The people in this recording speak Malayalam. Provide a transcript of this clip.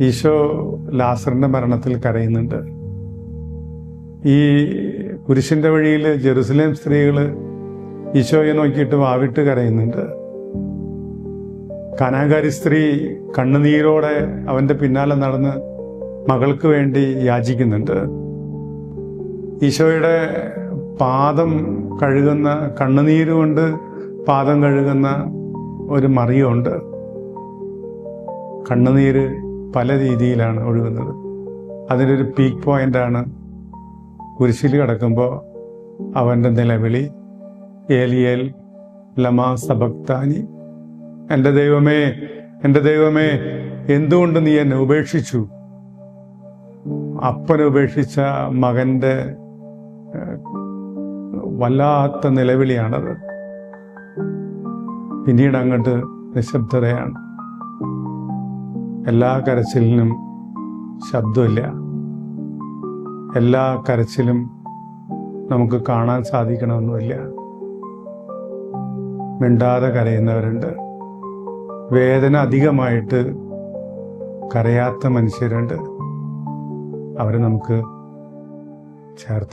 ഈശോ ലാസറിന്റെ മരണത്തിൽ കരയുന്നുണ്ട്. ഈ കുരിശിന്റെ വഴിയിൽ ജെറുസലേം സ്ത്രീകൾ ഈശോയെ നോക്കിയിട്ട് വാവിട്ട് കരയുന്നുണ്ട്. കനാകാരി സ്ത്രീ കണ്ണുനീരോടെ അവന്റെ പിന്നാലെ നടന്ന് മകൾക്ക് വേണ്ടി യാചിക്കുന്നുണ്ട്. ഈശോയുടെ പാദം കഴുകുന്ന കണ്ണുനീര് കൊണ്ട് പാദം കഴുകുന്ന ഒരു മറിയുണ്ട്. കണ്ണുനീര് പല രീതിയിലാണ് ഒഴുകുന്നത്. അതിന്റെ ഒരു പീക്ക് പോയിന്റാണ് കുരിശിൽ കിടക്കുമ്പോൾ അവന്റെ നിലവിളി ഏലിയേൽ ലമാ സബക്താനി. എന്റെ ദൈവമേ എന്റെ ദൈവമേ എന്തുകൊണ്ട് നീ എന്നെ ഉപേക്ഷിച്ചു? അപ്പനെ ഉപേക്ഷിച്ച മകന്റെ വല്ലാത്ത നിലവിളിയാണത്. പിന്നീട് അങ്ങോട്ട് നിശബ്ദതയാണ്. എല്ലാ കരച്ചിലിനും ശബ്ദമില്ല. എല്ലാ കരച്ചിലും നമുക്ക് കാണാൻ സാധിക്കണമെന്നുമില്ല. മിണ്ടാതെ കരയുന്നവരുണ്ട്. വേദന അധികമായിട്ട് കരയാത്ത മനുഷ്യരുണ്ട്. അവരെ നമുക്ക് ചേർത്ത്